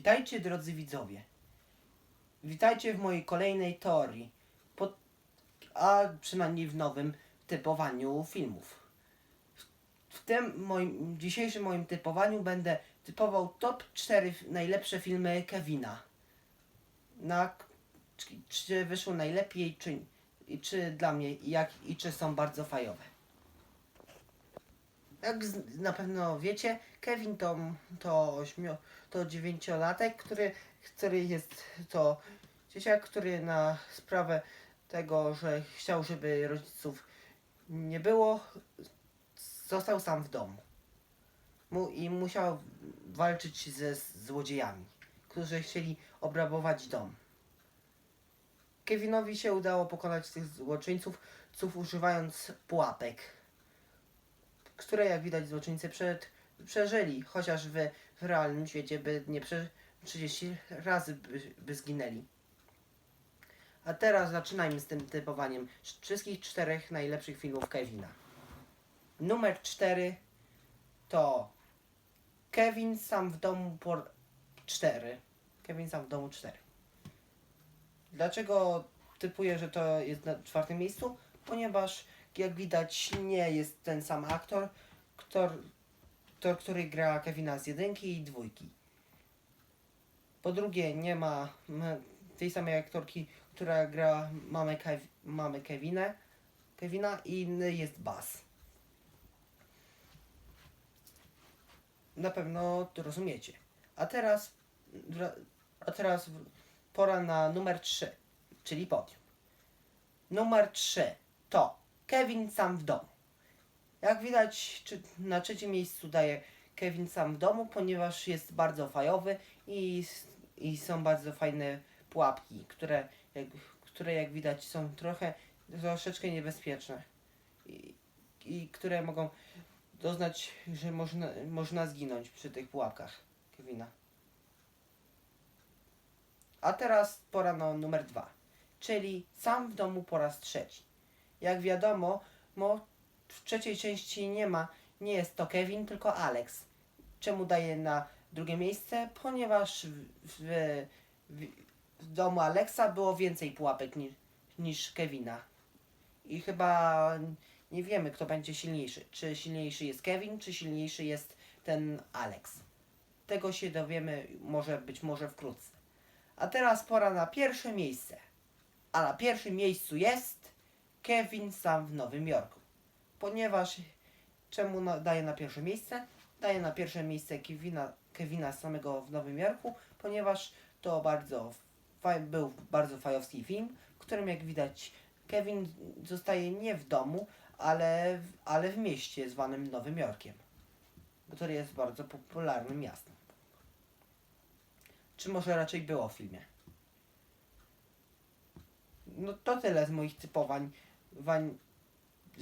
Witajcie drodzy widzowie. Witajcie w mojej kolejnej teorii, pod, a przynajmniej w nowym typowaniu filmów. W tym moim dzisiejszym moim typowaniu będę typował top 4 f- najlepsze filmy Kevina. Na czy, czy wyszło najlepiej, czy, czy dla mnie jak i czy są bardzo fajowe. Jak na pewno wiecie, Kevin to, to, ośmio, to dziewięciolatek, który, który jest to dzieciak, który na sprawę tego, że chciał, żeby rodziców nie było, został sam w domu. Mu, I musiał walczyć ze złodziejami, którzy chcieli obrabować dom. Kevinowi się udało pokonać tych złoczyńców, ców używając pułapek które jak widać złoczyńcy przed, przeżyli, chociaż w, w realnym świecie by nie prze, 30 razy by, by zginęli. A teraz zaczynajmy z tym typowaniem wszystkich czterech najlepszych filmów Kevina. Numer 4 to Kevin sam w domu por 4. Kevin sam w domu 4. Dlaczego typuję, że to jest na czwartym miejscu? Ponieważ jak widać nie jest ten sam aktor, ktor, który gra Kevina z jedynki i dwójki. Po drugie nie ma tej samej aktorki, która gra mamę, Kev, mamę Kevina, Kevina i inny jest Bas. Na pewno to rozumiecie. A teraz, a teraz pora na numer 3, czyli podium. Numer 3 to Kevin sam w domu. Jak widać, czy na trzecim miejscu daje Kevin sam w domu, ponieważ jest bardzo fajowy i, i są bardzo fajne pułapki, które jak, które jak widać są trochę troszeczkę niebezpieczne i, i które mogą doznać, że można, można zginąć przy tych pułapkach Kevina. A teraz pora na numer dwa, czyli sam w domu po raz trzeci. Jak wiadomo, mo, w trzeciej części nie ma, nie jest to Kevin, tylko Alex. Czemu daję na drugie miejsce? Ponieważ w, w, w, domu Alexa było więcej pułapek niż, niż Kevina. I chyba nie wiemy, kto będzie silniejszy. Czy silniejszy jest Kevin, czy silniejszy jest ten Alex. Tego się dowiemy może być może wkrótce. A teraz pora na pierwsze miejsce. A na pierwszym miejscu jest Kevin sam w Nowym Jorku. Ponieważ czemu na, daje na pierwsze miejsce? Daje na pierwsze miejsce Kevina, Kevina samego w Nowym Jorku, ponieważ to bardzo faj, był bardzo fajowski film, w którym jak widać Kevin zostaje nie w domu, ale, ale w mieście zwanym Nowym Jorkiem, który jest bardzo popularnym miastem. Czy może raczej było w filmie? No to tyle z moich typowań wań